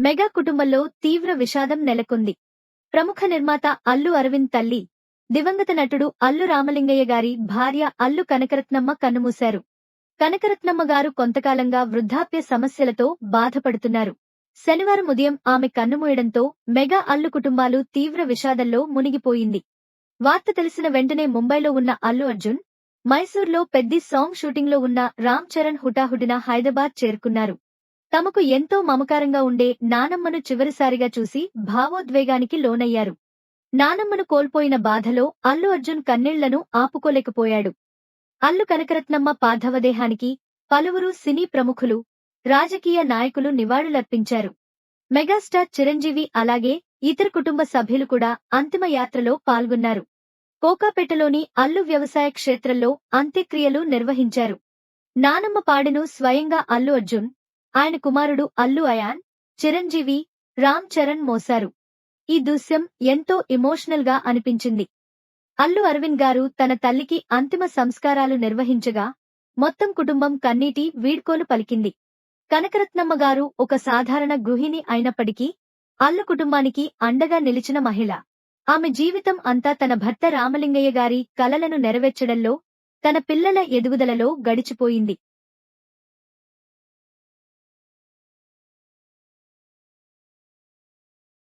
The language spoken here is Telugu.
మెగా కుటుంబంలో తీవ్ర విషాదం నెలకొంది. ప్రముఖ నిర్మాత అల్లు అరవింద్ తల్లి దివంగత నటుడు అల్లు రామలింగయ్య గారి భార్య అల్లు కనకరత్నమ్మ కన్నుమూశారు. కనకరత్నమ్మ గారు కొంతకాలంగా వృద్ధాప్య సమస్యలతో బాధపడుతున్నారు. శనివారం ఉదయం ఆమె కన్నుమూయడంతో మెగా అల్లు కుటుంబాలు తీవ్ర విషాదంలో మునిగిపోయింది. వార్త తెలిసిన వెంటనే ముంబైలో ఉన్న అల్లు అర్జున్ మైసూర్లో పెద్ది సాంగ్ షూటింగ్లో ఉన్న రామ్ చరణ్ హుటాహుటిన హైదరాబాద్ చేరుకున్నారు. తమకు ఎంతో మమకారంగా ఉండే నానమ్మను చివరిసారిగా చూసి భావోద్వేగానికి లోనయ్యారు. నానమ్మను కోల్పోయిన బాధలో అల్లు అర్జున్ కన్నీళ్ళను ఆపుకోలేకపోయాడు. అల్లు కనకరత్నమ్మ పార్థవదేహానికి పలువురు సినీ ప్రముఖులు రాజకీయ నాయకులు నివాళులర్పించారు. మెగాస్టార్ చిరంజీవి అలాగే ఇతర కుటుంబ సభ్యులు కూడా అంతిమ యాత్రలో పాల్గొన్నారు. కోకాపేటలోని అల్లు వ్యవసాయ క్షేత్రంలో అంత్యక్రియలు నిర్వహించారు. నానమ్మ పాడెను స్వయంగా అల్లు అర్జున్ ఆయన కుమారుడు అల్లు అయాన్ చిరంజీవి రామ్ చరణ్ మోశారు. ఈ దృశ్యం ఎంతో ఎమోషనల్గా అనిపించింది. అల్లు అరవింద్ గారు తన తల్లికి అంతిమ సంస్కారాలు నిర్వహించగా మొత్తం కుటుంబం కన్నీటి వీడ్కోలు పలికింది. కనకరత్నమ్మ గారు ఒక సాధారణ గృహిణి అయినప్పటికీ అల్లు కుటుంబానికి అండగా నిలిచిన మహిళ. ఆమె జీవితం అంతా తన భర్త రామలింగయ్య గారి కలలను నెరవేర్చడంలో తన పిల్లల ఎదుగుదలలో గడిచిపోయింది.